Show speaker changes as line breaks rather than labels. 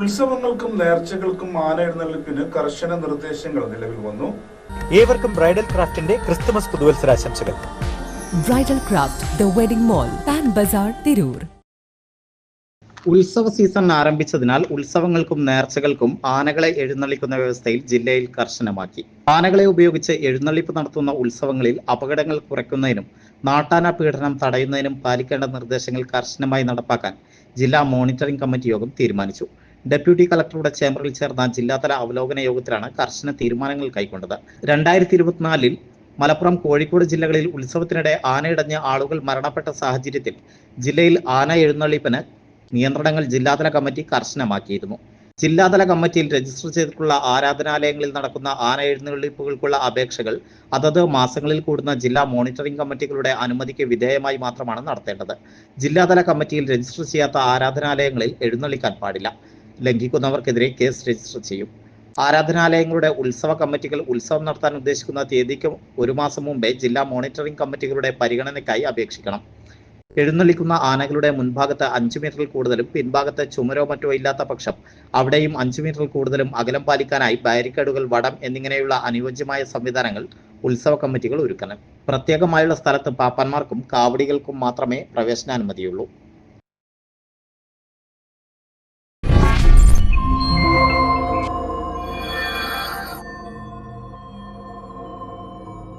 ഉത്സവങ്ങൾക്കും നേർച്ചകൾക്കും ആന എഴുന്നള്ളിപ്പിന് കർശന നിർദ്ദേശങ്ങൾ നിലവിൽ വന്നു.
ഏവർക്കും ബ്രൈഡൽ ക്രാഫ്റ്റിന്റെ Christmas പുതുവത്സരാശംസകൾ.
Bridal craft the wedding mall Pan Bazaar Tirur.
ഉത്സവ സീസൺ ആരംഭിച്ചതിനാൽ ഉത്സവങ്ങൾക്കും നേർച്ചകൾക്കും ആനകളെ എഴുന്നള്ളിക്കുന്ന വ്യവസ്ഥയിൽ ജില്ലയിൽ കർശനമാക്കി. ആനകളെ ഉപയോഗിച്ച് എഴുന്നള്ളിപ്പ് നടത്തുന്ന ഉത്സവങ്ങളിൽ അപകടങ്ങൾ കുറയ്ക്കുന്നതിനും നാട്ടാന പീഡനം തടയുന്നതിനും പാലിക്കേണ്ട നിർദ്ദേശങ്ങൾ കർശനമായി നടപ്പാക്കാൻ ജില്ലാ മോണിറ്ററിംഗ് കമ്മിറ്റി യോഗം തീരുമാനിച്ചു. ഡെപ്യൂട്ടി കളക്ടറുടെ ചേംബറിൽ ചേർന്ന ജില്ലാതല അവലോകന യോഗത്തിലാണ് കർശന തീരുമാനങ്ങൾ കൈക്കൊണ്ടത്. രണ്ടായിരത്തി ഇരുപത്തിനാലിൽ മലപ്പുറം കോഴിക്കോട് ജില്ലകളിൽ ഉത്സവത്തിനിടെ ആനയിടഞ്ഞ് ആളുകൾ മരണപ്പെട്ട സാഹചര്യത്തിൽ ജില്ലയിൽ ആന എഴുന്നള്ളിപ്പിന് നിയന്ത്രണങ്ങൾ ജില്ലാതല കമ്മിറ്റി കർശനമാക്കിയിരുന്നു. ജില്ലാതല കമ്മിറ്റിയിൽ രജിസ്റ്റർ ചെയ്തിട്ടുള്ള ആരാധനാലയങ്ങളിൽ നടക്കുന്ന ആന എഴുന്നള്ളിപ്പുകൾക്കുള്ള അപേക്ഷകൾ അതത് മാസങ്ങളിൽ കൂടുന്ന ജില്ലാ മോണിറ്ററിംഗ് കമ്മിറ്റികളുടെ അനുമതിക്ക് വിധേയമായി മാത്രമാണ് നടത്തേണ്ടത്. ജില്ലാതല കമ്മിറ്റിയിൽ രജിസ്റ്റർ ചെയ്യാത്ത ആരാധനാലയങ്ങളിൽ എഴുന്നള്ളിക്കാൻ പാടില്ല. ലംഘിക്കുന്നവർക്കെതിരെ കേസ് രജിസ്റ്റർ ചെയ്യും. ആരാധനാലയങ്ങളുടെ ഉത്സവ കമ്മിറ്റികൾ ഉത്സവം നടത്താൻ ഉദ്ദേശിക്കുന്ന തീയതിക്ക് ഒരു മാസം മുമ്പേ ജില്ലാ മോണിറ്ററിംഗ് കമ്മിറ്റികളുടെ പരിഗണനയ്ക്കായി അപേക്ഷിക്കണം. എഴുന്നള്ളിക്കുന്ന ആനകളുടെ മുൻഭാഗത്ത് അഞ്ചു മീറ്ററിൽ കൂടുതലും പിൻഭാഗത്ത് ചുമരോ മറ്റോ ഇല്ലാത്ത പക്ഷം അവിടെയും അഞ്ചു മീറ്ററിൽ കൂടുതലും അകലം പാലിക്കാനായി ബാരിക്കേഡുകൾ വടം എന്നിങ്ങനെയുള്ള അനുയോജ്യമായ സംവിധാനങ്ങൾ ഉത്സവ കമ്മിറ്റികൾ ഒരുക്കണം. പ്രത്യേകമായുള്ള സ്ഥലത്ത് പാപ്പാന്മാർക്കും കാവടികൾക്കും മാത്രമേ പ്രവേശനാനുമതിയുള്ളൂ.